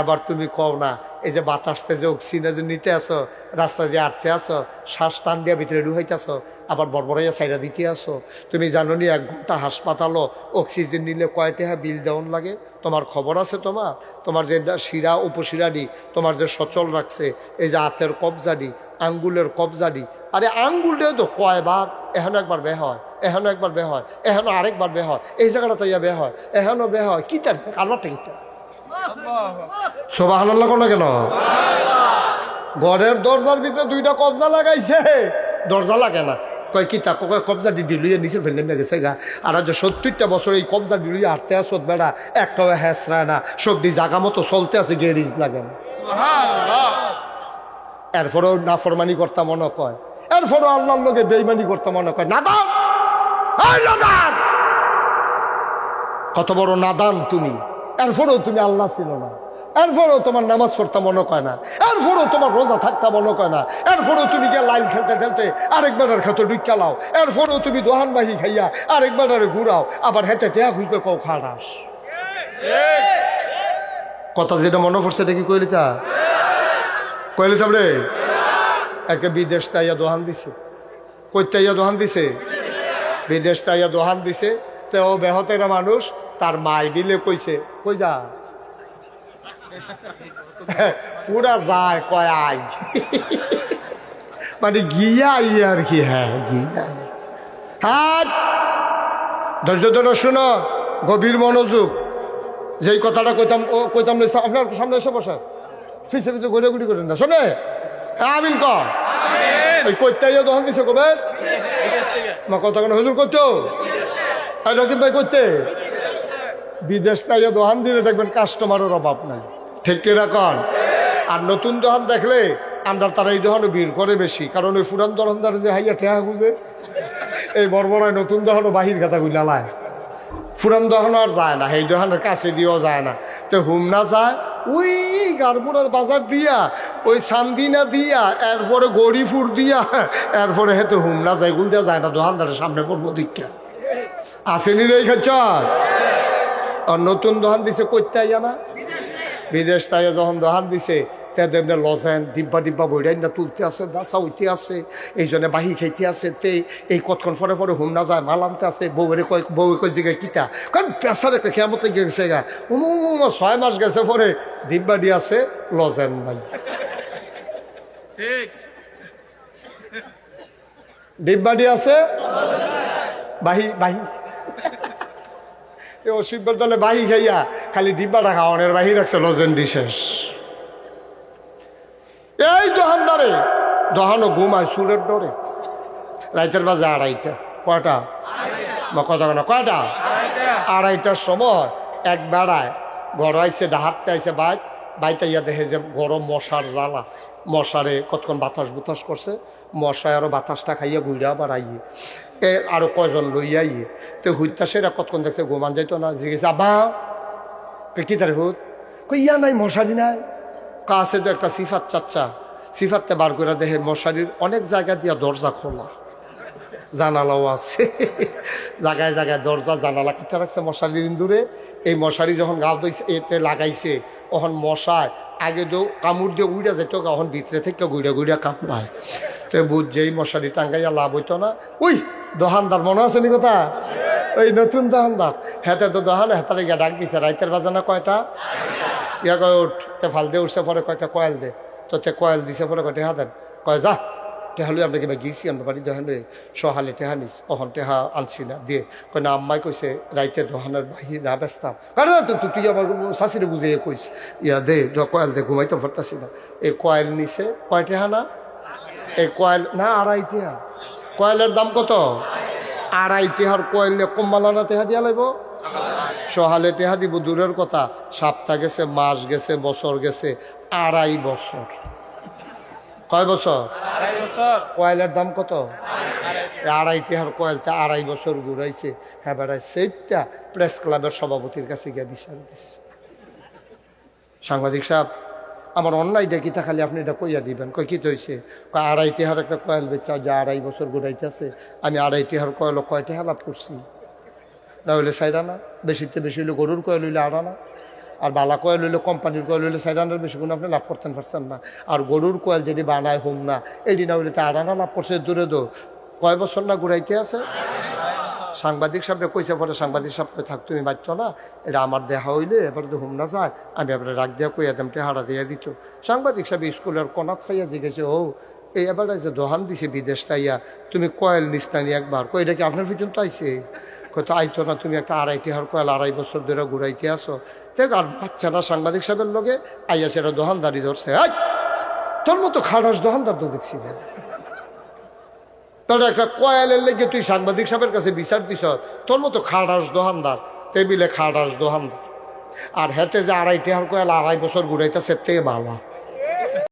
এবার তুমি কও না, এই যে বাতাসতে যে অক্সিজেন নিতে আসো রাস্তা দিয়ে আটতে আসো শ্বাস টান দিয়ে ভিতরে ঢুকাইতেছ, আবার বড়বড়াইয়া সাইডা দিতে আসো তুমি জানো নি, এক ঘণ্টা হাসপাতালও অক্সিজেন নিলে কয়টা টাকা বিল দেওয়ান লাগে? তোমার খবর আছে তোমার? তোমার যে শিরা, উপশিরাডি, তোমার যে সচল রাখছে, এই যে হাতের কবজাডি, আঙ্গুলের কবজাডি। আরে আঙ্গুলটাও তো কয়বার, এখনও একবার বে হয়, এখনও একবার বে হয়, এখনও আরেকবার বে হয়, এই জায়গাটা ইয়া বে হয়, এখনও বে হয়। কি তার কারবারটা কি তার সোবাহান কোনো? কেন ঘরের দরজার ভিতরে দুইটা কবজা লাগাইছে। দরজা লাগে না। কয় কি তা কয় কবজা ডিডি লুইয়া নিচে ফেলে নেমে গেছে গা। আর আজ সত্তরটা বছর এই কবজা ডিলুইয়া হাঁটতে আসত বেড়া একটাও হ্যাসরায় না। সবজি জাগা মতো চলতে আছে গেরিজ লাগে না। এরপরেও নাফরমানি করতে মনে কয়। এরপরেও আল্লাহর লোকে বেইমানি করতে মনে কয় নাদান নাদান কত বড় নাদান তুমি। এরপরেও তুমি আল্লাহ ছিল না। এরপরেও তোমার নামাজ পড়তে মনে কয় না। এরপরেও তোমার রোজা থাকতে মনে কয় না। এরপরেও তুমি গিয়ে লাইন খেলতে খেলতে আরেকবার খেতে ডুইকা লাও। এরপরেও তুমি দোহান বাহি খাইয়া আরেকবার ঘুরাও। আবার হেতে টেয়া খুঁজতে কও খারাস। কথা যেটা মনে পড়ছে এটা কি কইলি তা কইলি রে একে বিদেশ তাইয়া দোহান দিছে। কই তাইয়া দোহান দিছে? বিদেশ তাইয়া দোহান দিছে। তো ও বেহতেরা মানুষ। তার মাই দিলে কইছে কই যা? পুরা যায় কয় আই মানে গিয়া আই আর কি হ্যাঁ গিয়া। হাত! ধৈর্য ধরে শুনো গভীর মনোযোগ। যেই কথাটা কইতাম ও কইতাম আপনার সামনে এসে বসে ফিসে ফিসে ঘুরে ঘুরি করেন না শোনে? হ্যাঁ আমিন ক ওই কইতে দহন দিছে কবে? মা কেন হুজুর করতো আর রকিব ভাই করতে বিদেশ তাইয়া দোহান দিলে দেখবেন কাস্টমারের অভাব নাই। ঠিক কি রাখন আর নতুন দোহান দেখলে আমরা তারা এই দোকানে ভিড় করে বেশি। কারণ ওই ফুরান দোকানদার যে হাইয়া ঠেয়া খুঁজে, এই বড়বড়ায় নতুন দোকানও বাহির কথা গুলালায় ফুরান দোকানও আর যায় না এই দোকানের কাছে দিয়েও যায় না। তো হুম না যায় ওই গারপুরার বাজার দিয়া, ওই সান্দিনা দিয়া, এরপরে গড়িফুর দিয়া, এরপরে হেতু হুম না যায় গুল দেওয়া যায় না দোকানদারের সামনে পড়ব দীক্ষা। আসেনি রে খাচ্ছ আর নতুন দোহান দিছে করতে আইয়া না বিদেশ তাই যখন দোহান দিছে তেমনি লজেন ডিব্বা ডিব্বা বইরাই না তুলতে আছে দাসা উঠতে আছে এই জন্য বাহি খাইতে আছে তে এই কতক্ষণ পরে পরে হুম না যায় মাল আনতে আছে বউরে কয় বউ কয় জিগে কিতা? কারণ পেশার একটা খেয়ামতে গেছে গা। উমু ছয় মাস গেছে পরে ডিব্বা ডি আছে লজেন নাই। ঠিক। ডিব্বা ডি আছে বাহি বাহি। এই অসিব্যর দলে বাহি খাইয়া, খালি ডিব্বাটা খাওয়ানোর বাহি রাখছে লজেন ডি শেষ। এই দোকানদারে দোকানও ঘুমায় সুরের ডরে। রাইতের বাজে আড়াইটা, কয়টা? বা কত না, কয়টা? আড়াইটার সময় এক বেড়ায়, ঘর আইসে ডাহাতে আইসে বাইক বাইতে ইয়া দেখে যে গরম মশার জ্বালা। মশারে কতক্ষণ বাতাস বুতাস করছে? মশায় আরও বাতাসটা খাইয়া ঘুরা আবার আইয়ে এ আরও কয়জন লইয়া ইয়ে তো হুইতা সেরা কতক্ষণ দেখছে, গোমান যাইতো না জিজ্ঞেস আবা কি তারে হুত ইয়া নাই, মশারি নাই। কাছে তো একটা সিফাত চাচ্চা। সিফাতটা বার করে দেখে, মশারির অনেক জায়গা দিয়া দরজা খোলা। জানালাও আছে। জায়গায় জায়গায় দরজা, জানালা কেটে রাখছে মশারির ইন্দুরে। এই মশারি যখন গা দইছে এতে লাগাইছে তখন মশায়, আগে তো কামড় দিয়ে উড়ে যেত তখন ভিতরে থেকে গুড়ে গুড়ে কামড়ায়। তো বুঝ যেই মশারি টাঙ্গাইয়া লাভ হইতো না। উই দোহানদার মনে আছে নি কথা? ওই নতুন দোহানদার। হেতে তো দোহান হেতারে গিয়ে ডাক দিছে, রাইতের বাজানা কয়টা? ইয়া কয়, উঠ, তে ফাল দিয়ে উঠছে পরে কয়টা কয়েল দে। তো তে কয়েল দিছে পরে কয় টেহা দেন? কয়, যা টেহালু আমরা কিবা গিয়েছি, আমরা বাড়ি দোহানে সহালে টেহা নিস, অহন টেহা আনছি না, দিয়ে। কয়, না, আম্মাই কইছে রাইতে দোহানের বাহির না ব্যস্তাম। আরে না তো তুই আমার শাশুড়ি বুঝে কইস, ইয়া দে, দ, কয়েল দে, ঘুমাইতে পারতাছি না। এই কয়েল নিছে, কয় টেহা না? এই কয়েল, না, আড়াই টেহা। কয়েলের দাম কত? আড়াই টেহার কয়েলে কম্বালানা টেহা দিয়া লাগবো সহালে টেহা দিব দূরের কথা। সপ্তাহ গেছে মাস গেছে বছর গেছে আড়াই বছর। কয় বছর? কয়েলের দাম কত? আড়াই টেহার কয়েলটা আড়াই বছর ঘুরাইছে। হ্যাঁ বেড়াই সেইটা প্রেস ক্লাবের সভাপতির কাছে গিয়ে বিচার দিছে। সাংবাদিক সাহেব আমার অন্যায়টা কিতা খালি আপনি এটা কইয়া দিবেন। কই কি হয়েছে কয়, আড়াই টেহার একটা কয়েল বেচা যে আড়াই বছর ঘুরাইতেছে আমি আড়াই টেহার কয়েল কয় টেহা লাভ করছি। না হইলে সাইড আনা বেশিতে বেশি হইলে গরুর কয়েল হইলে আড়ানা আর বালা কয়েল হইলে কোম্পানির কয়েল হইলে সাইড আনার বেশি কোনো আপনি লাভ করতেন পারছেন না। আর গরুর কয়েল যেটি বানায় হোম না, এটি না হইলে তো আড়ানা লাভ করছে। দূরে দো কয় বছর না ঘুরাইতে আছে? সাংবাদিক সাহেবটা কইছে পরে সাংবাদিক সাহেব কই, থাক তুমি বাচ্চ না এটা আমার দেখা হইলে এবার তো হুম না যায় আমি এবারে রাগ দিয়া কইয়া দাম হারা দিয়া দিত। সাংবাদিক সাহেব স্কুলের কনাক খাইয়া জিজ্ঞেছে ও এই এবার যে দোহান দিছে বিদেশ তাইয়া তুমি কয়েল নিস না একবার? কই এটা কি আপনার পর্যন্ত আইছে? কত আইতো না তুমি একটা আড়াইটি হার কয়েল আড়াই বছর ধরে ঘুরাইতে আসো দেখ আর বাচ্চারা সাংবাদিক সাহেবের লগে আইয়া সেটা দোহানদারি ধরছে। তোর মতো খারাস দোহানদার তো দেখছি না। তোর একটা কয়ালের লেগে তুই সাংবাদিক সাহেবের কাছে বিচার দিছ, তোর মতো খাটাস দোহানদার, টেবিলে খাটাস দোহানদার। আর হেতে যে আড়াইটি হার কয়াল আড়াই বছর ঘুরাইতেছে, তে ভালো